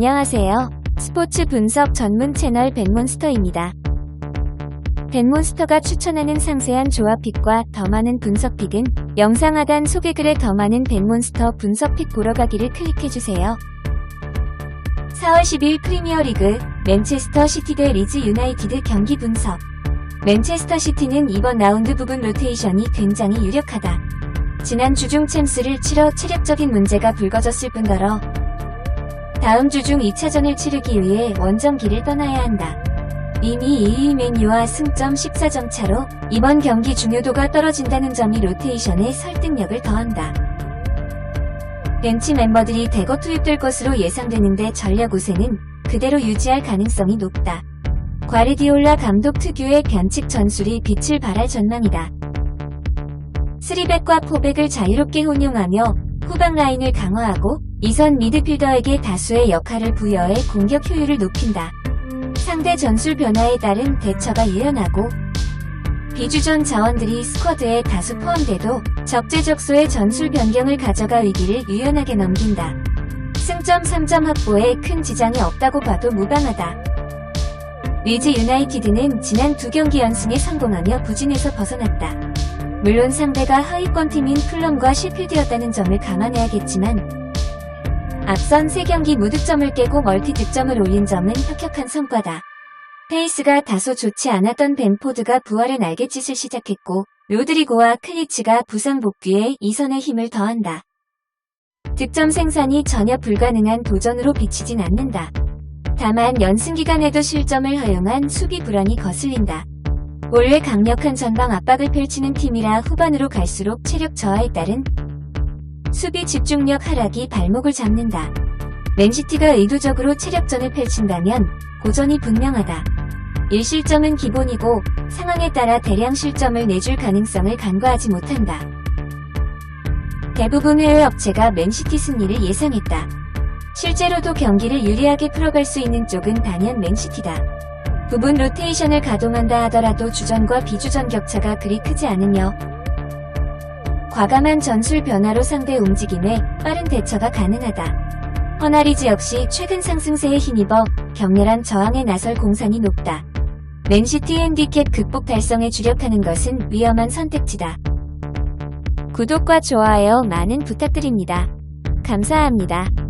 안녕하세요. 스포츠 분석 전문 채널 벤몬스터입니다. 벤몬스터가 추천하는 상세한 조합픽과 더 많은 분석픽은 영상 하단 소개글에 더 많은 벤몬스터 분석픽 보러 가기를 클릭해주세요. 4월 10일 프리미어리그 맨체스터 시티 대 리즈 유나이티드 경기 분석 맨체스터 시티는 이번 라운드 부분 로테이션이 굉장히 유력하다. 지난 주중 챔스를 치러 체력적인 문제가 불거졌을 뿐더러 다음 주 중 2차전을 치르기 위해 원정기를 떠나야 한다. 이미 2위 맨유와 승점 14점 차로 이번 경기 중요도가 떨어진다는 점이 로테이션에 설득력을 더한다. 벤치 멤버들이 대거 투입될 것으로 예상되는데 전력 우세는 그대로 유지할 가능성이 높다. 과르디올라 감독 특유의 변칙 전술이 빛을 발할 전망이다. 3백과 4백을 자유롭게 혼용하며 후방 라인을 강화하고 이선 미드필더에게 다수의 역할을 부여해 공격 효율을 높인다. 상대 전술 변화에 따른 대처가 유연하고 비주전 자원들이 스쿼드에 다수 포함돼도 적재적소의 전술 변경을 가져가 위기를 유연하게 넘긴다. 승점 3점 확보에 큰 지장이 없다고 봐도 무방하다. 리즈 유나이티드는 지난 두 경기 연승에 성공하며 부진에서 벗어났다. 물론 상대가 하위권 팀인 플럼과 셰필드였다는 점을 감안해야겠지만 앞선 3경기 무득점을 깨고 멀티 득점을 올린 점은 혁혁한 성과다. 페이스가 다소 좋지 않았던 벤포드가 부활의 날갯짓을 시작했고 로드리고와 클리치가 부상 복귀에 이선의 힘을 더한다. 득점 생산이 전혀 불가능한 도전으로 비치진 않는다. 다만 연승 기간에도 실점을 허용한 수비 불안이 거슬린다. 원래 강력한 전방 압박을 펼치는 팀이라 후반으로 갈수록 체력 저하에 따른 수비 집중력 하락이 발목을 잡는다. 맨시티가 의도적으로 체력전을 펼친다면 고전이 분명하다. 1실점은 기본이고 상황에 따라 대량 실점을 내줄 가능성을 간과하지 못한다. 대부분 해외 업체가 맨시티 승리를 예상했다. 실제로도 경기를 유리하게 풀어갈 수 있는 쪽은 단연 맨시티다. 부분 로테이션을 가동한다 하더라도 주전과 비주전 격차가 그리 크지 않으며 과감한 전술 변화로 상대 움직임에 빠른 대처가 가능하다. 허나리즈 역시 최근 상승세에 힘입어 격렬한 저항에 나설 공산이 높다. 맨시티 핸디캡 극복 달성에 주력하는 것은 위험한 선택지다. 구독과 좋아요 많은 부탁드립니다. 감사합니다.